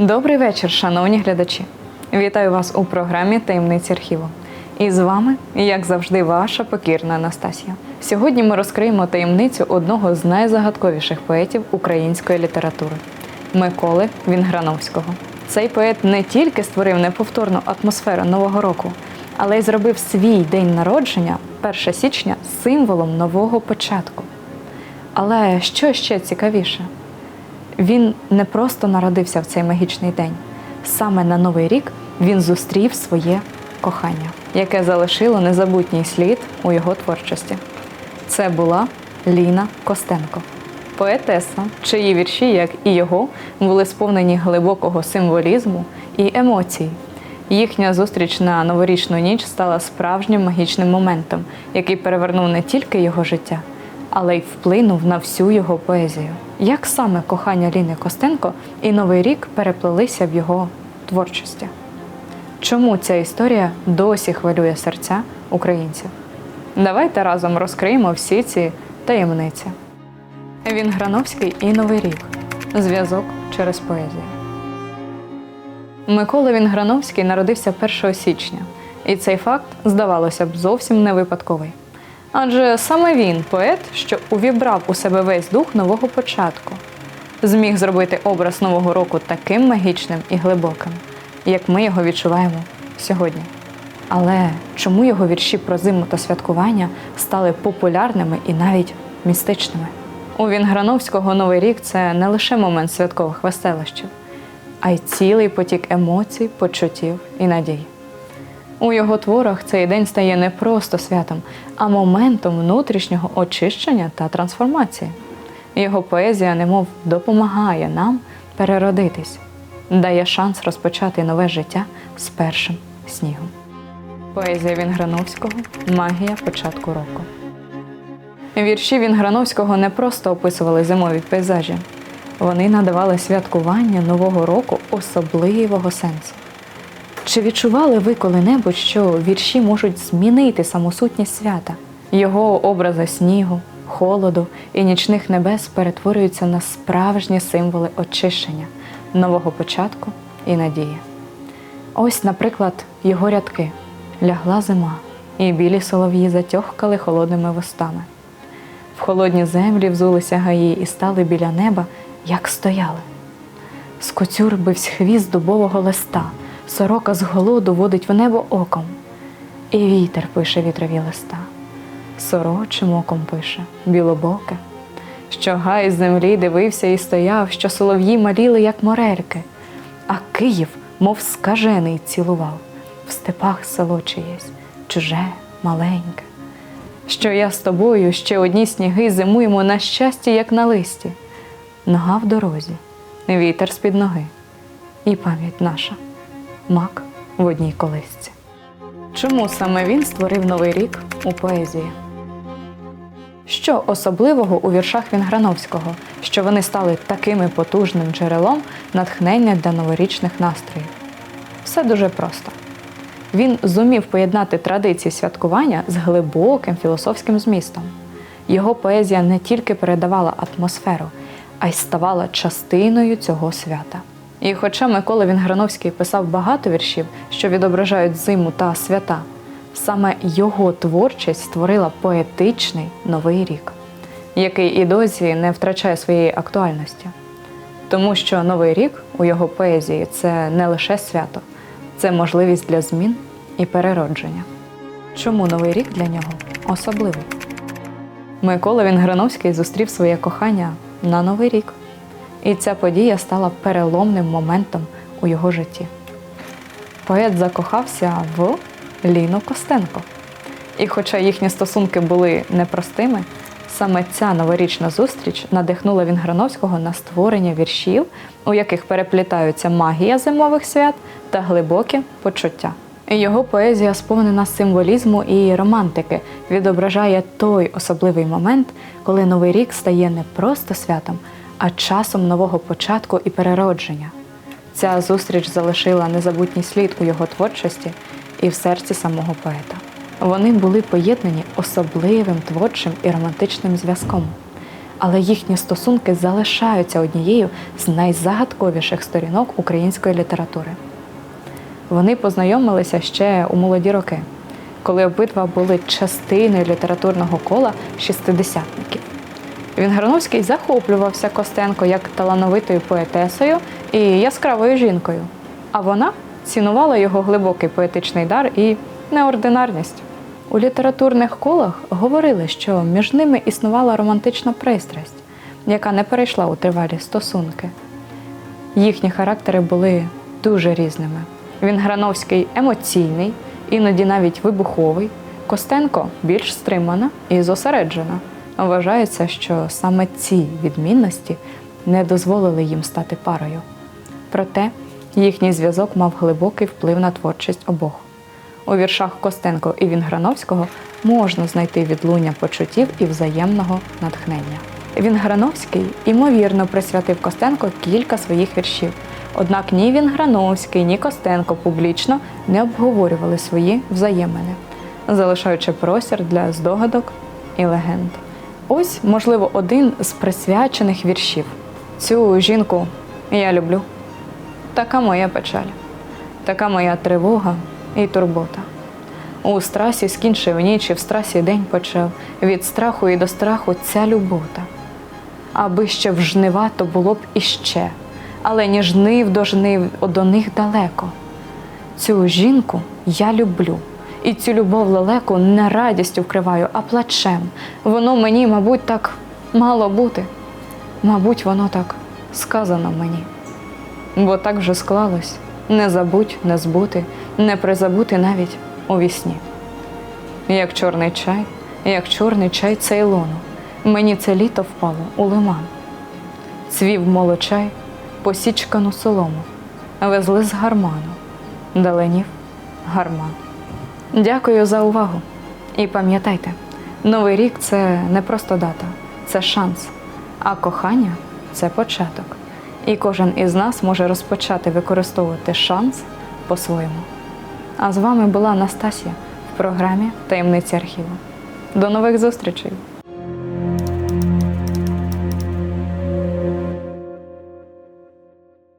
Добрий вечір, шановні глядачі. Вітаю вас у програмі Таємниці архіву. І з вами, як завжди, ваша покірна Анастасія. Сьогодні ми розкриємо таємницю одного з найзагадковіших поетів української літератури Миколи Вінграновського. Цей поет не тільки створив неповторну атмосферу Нового року, але й зробив свій день народження 1 січня символом нового початку. Але що ще цікавіше? Він не просто народився в цей магічний день. Саме на Новий рік він зустрів своє кохання, яке залишило незабутній слід у його творчості. Це була Ліна Костенко, поетеса, чиї вірші, як і його, були сповнені глибокого символізму і емоцій. Їхня зустріч на новорічну ніч стала справжнім магічним моментом, який перевернув не тільки його життя, але й вплинув на всю його поезію. Як саме кохання Ліни Костенко і Новий рік переплелися в його творчості? Чому ця історія досі хвилює серця українців? Давайте разом розкриємо всі ці таємниці. Він Грановський і Новий рік. Зв'язок через поезію. Микола Вінграновський народився 1 січня, і цей факт, здавалося б, зовсім не випадковий. Адже саме він, поет, що увібрав у себе весь дух нового початку, зміг зробити образ Нового року таким магічним і глибоким, як ми його відчуваємо сьогодні. Але чому його вірші про зиму та святкування стали популярними і навіть містичними? У Вінграновського Новий рік це не лише момент святкових веселощів, а й цілий потік емоцій, почуттів і надій. У його творах цей день стає не просто святом, а моментом внутрішнього очищення та трансформації. Його поезія, немов допомагає нам переродитись, дає шанс розпочати нове життя з першим снігом. Поезія Вінграновського магія початку року. Вірші Вінграновського не просто описували зимові пейзажі, вони надавали святкування Нового року особливого сенсу. Чи відчували ви коли-небудь, що вірші можуть змінити самосутність свята? Його образи снігу, холоду і нічних небес перетворюються на справжні символи очищення, нового початку і надії. Ось, наприклад, його рядки лягла зима, і білі солов'ї затьохкали холодними вустами. В холодні землі взулися гаї і стали біля неба, як стояли. Скоцюрбивсь хвіст дубового листа, сорока з голоду водить в небо оком, і вітер пише вітрові листа, сорочим оком пише, білобоке, що гай з землі дивився і стояв, що солов'ї маліли, як морельки, а Київ, мов скажений, цілував, в степах село чиєсь, чуже, маленьке. Що я з тобою ще одні сніги зимуємо на щастя, як на листі, нога в дорозі, вітер з-під ноги, і пам'ять наша мак в одній колисці. Чому саме він створив новий рік у поезії? Що особливого у віршах Вінграновського, що вони стали такими потужним джерелом натхнення для новорічних настроїв? Все дуже просто. Він зумів поєднати традиції святкування з глибоким філософським змістом. Його поезія не тільки передавала атмосферу, а й ставала частиною цього свята. І хоча Микола Вінграновський писав багато віршів, що відображають зиму та свята, саме його творчість створила поетичний новий рік, який і досі не втрачає своєї актуальності. Тому що новий рік у його поезії це не лише свято, це можливість для змін і переродження. Чому новий рік для нього особливий? Микола Вінграновський зустрів своє кохання на новий рік. І ця подія стала переломним моментом у його житті. Поет закохався в Ліну Костенко. І хоча їхні стосунки були непростими, саме ця новорічна зустріч надихнула Вінграновського на створення віршів, у яких переплітаються магія зимових свят та глибокі почуття. Його поезія, сповнена символізму і романтики, відображає той особливий момент, коли Новий рік стає не просто святом, а часом нового початку і переродження. Ця зустріч залишила незабутній слід у його творчості і в серці самого поета. Вони були поєднані особливим творчим і романтичним зв'язком. але їхні стосунки залишаються однією з найзагадковіших сторінок української літератури. Вони познайомилися ще у молоді роки, коли обидва були частиною літературного кола шістидесятників. Вінграновський захоплювався Костенко як талановитою поетесою і яскравою жінкою, а вона цінувала його глибокий поетичний дар і неординарність. У літературних колах говорили, що між ними існувала романтична пристрасть, яка не перейшла у тривалі стосунки. Їхні характери були дуже різними. Вінграновський емоційний, іноді навіть вибуховий, Костенко більш стримана і зосереджена. Вважається, що саме ці відмінності не дозволили їм стати парою. Проте їхній зв'язок мав глибокий вплив на творчість обох. У віршах Костенко і Вінграновського можна знайти відлуння почуттів і взаємного натхнення. Вінграновський імовірно присвятив Костенко кілька своїх віршів. Однак ні Вінграновський, ні Костенко публічно не обговорювали свої взаємини, залишаючи простір для здогадок і легенд. Ось, можливо, один з присвячених віршів. Цю жінку я люблю. Така моя печаль, така моя тривога і турбота. У страсі скінчив ніч і в страсі день почав. Від страху і до страху ця любота. Аби ще в жнива, то було б іще, але ні жнив до жнив, до них далеко. Цю жінку я люблю, і цю любов лелеку не радістю вкриваю, а плачем. Воно мені, мабуть, так мало бути. Мабуть, воно так сказано мені. Бо так вже склалось не забудь, не збути, не призабути навіть у вісні. Як чорний чай, як чорний чай цейлону, мені це літо впало у лиман. Цвів молочай, посічкану солому, везли з гарману, даленів гарман. Дякую за увагу. І пам'ятайте, Новий рік це не просто дата, це шанс, а кохання це початок. І кожен із нас може розпочати використовувати шанс по-своєму. А з вами була Настасія в програмі Таємниці архіву. До нових зустрічей!